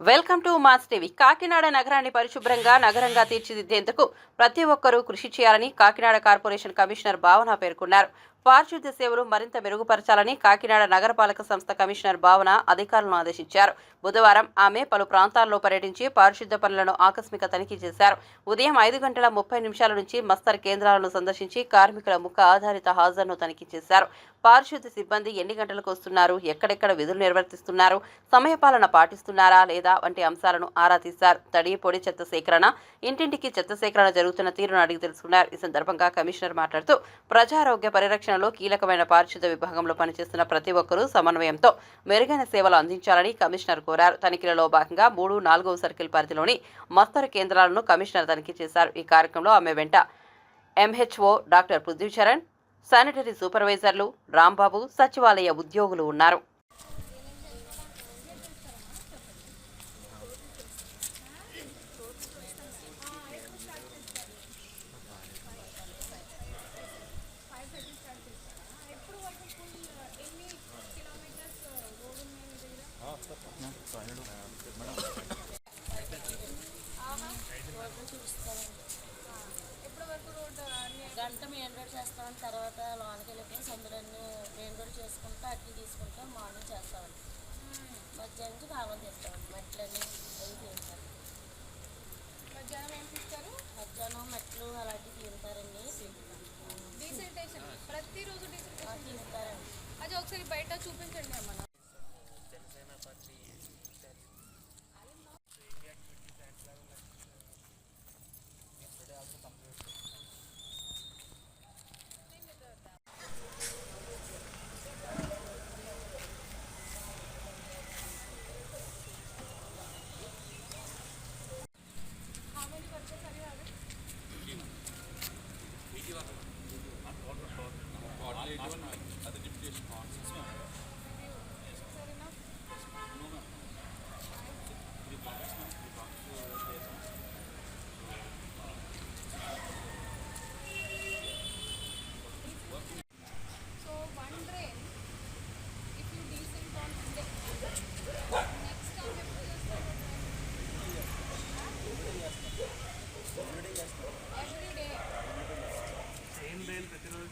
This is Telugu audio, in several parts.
Welcome to mass TV. Kakinada నగరాన్ని పరిశుభ్రంగా నగరంగా తీర్చిదిద్దేందుకు ప్రతి ఒక్కరూ కృషి చేయాలని కాకినాడ కార్పొరేషన్ కమిషనర్ భావన పేర్కొన్నారు. పారిశుద్ధ్య సేవలు మరింత మెరుగుపరచాలని కాకినాడ నగరపాలక సంస్థ కమిషనర్ భావన అధికారులను ఆదేశించారు. బుధవారం ఆమె పలు ప్రాంతాల్లో పర్యటించి పారిశుద్ధ్య పనులను ఆకస్మిక తనిఖీ చేశారు. ఉదయం ఐదు గంటల ముప్పై నిమిషాల నుంచి మస్తర్ కేంద్రాలను సందర్శించి కార్మికుల ముఖ ఆధారిత హాజరును తనిఖీ చేశారు. పారిశుద్ధ్య సిబ్బంది ఎన్ని గంటలకు వస్తున్నారు? ఎక్కడెక్కడ విధులు నిర్వర్తిస్తున్నారు? సమయపాలన పాటిస్తున్నారా లేదా? వంటి అంశాలను ఆరా తీశారు. తడి పొడి చెత్త సేకరణ ఇంటింటికి చెత్త సేకరణ జరుగుతున్న తీరును అడిగి తెలుసుకున్నారు. ఈ సందర్భంగా కమిషనర్ మాట్లాడుతూ ప్రజారోగ్య పరిరక్షణ పరిరక్షణలో కీలకమైన పారిశుద్ధ్య విభాగంలో పనిచేస్తున్న ప్రతి ఒక్కరూ సమన్వయంతో మెరుగైన సేవలు అందించాలని కమిషనర్ కోరారు. తనిఖీలలో భాగంగా మూడు నాలుగవ సర్కిల్ పరిధిలోని మస్తరు కేంద్రాలను కమిషనర్ తనిఖీ చేశారు. ఈ కార్యక్రమంలో ఆమె వెంట ఎంహెచ్ఓ డాక్టర్ పృథ్వీచరణ్ శానిటరీ సూపర్వైజర్లు రాంబాబు సచివాలయ ఉద్యోగులు ఉన్నారు. గంట మెయిన్ రోడ్ చేస్తాం తర్వాత లోనకి వెళ్ళిపోయి సందులన్నీ మెయిన్ రోడ్ చేసుకుంటా అట్లు తీసుకుంటా మార్నింగ్ చేస్తామండి. మధ్యాహ్నం నుంచి కావాలి తెస్తామండి మట్లన్నీ అవి తీస్తారు మధ్యాహ్నం ఏం తీస్తారు మధ్యాహ్నం మట్లు అలాంటివి తీరుతారండి. డీసెంటేషన్. ప్రతిరోజు డీసెంటేషన్ తీరుతారండి. అది ఒకసారి బయట చూపించండి అమ్మా.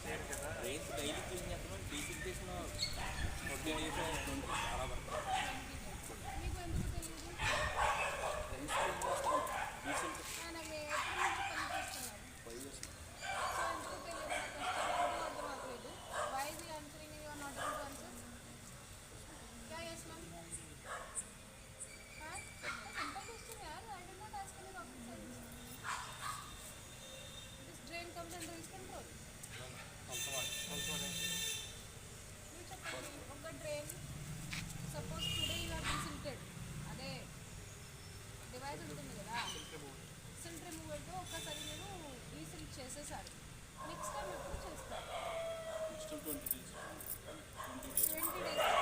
డైలీ క్లీన్ చేస్తున్నాం డీసిల్టేషన్ ఫోర్టీ డేస్ చాలా రిమూవల్తో ఒక్కసారి నేను డీసిల్ట్ చేసేసారు నెక్స్ట్ టైం ఎప్పుడు చేస్తారు నెక్స్ట్ ట్వంటీ డేస్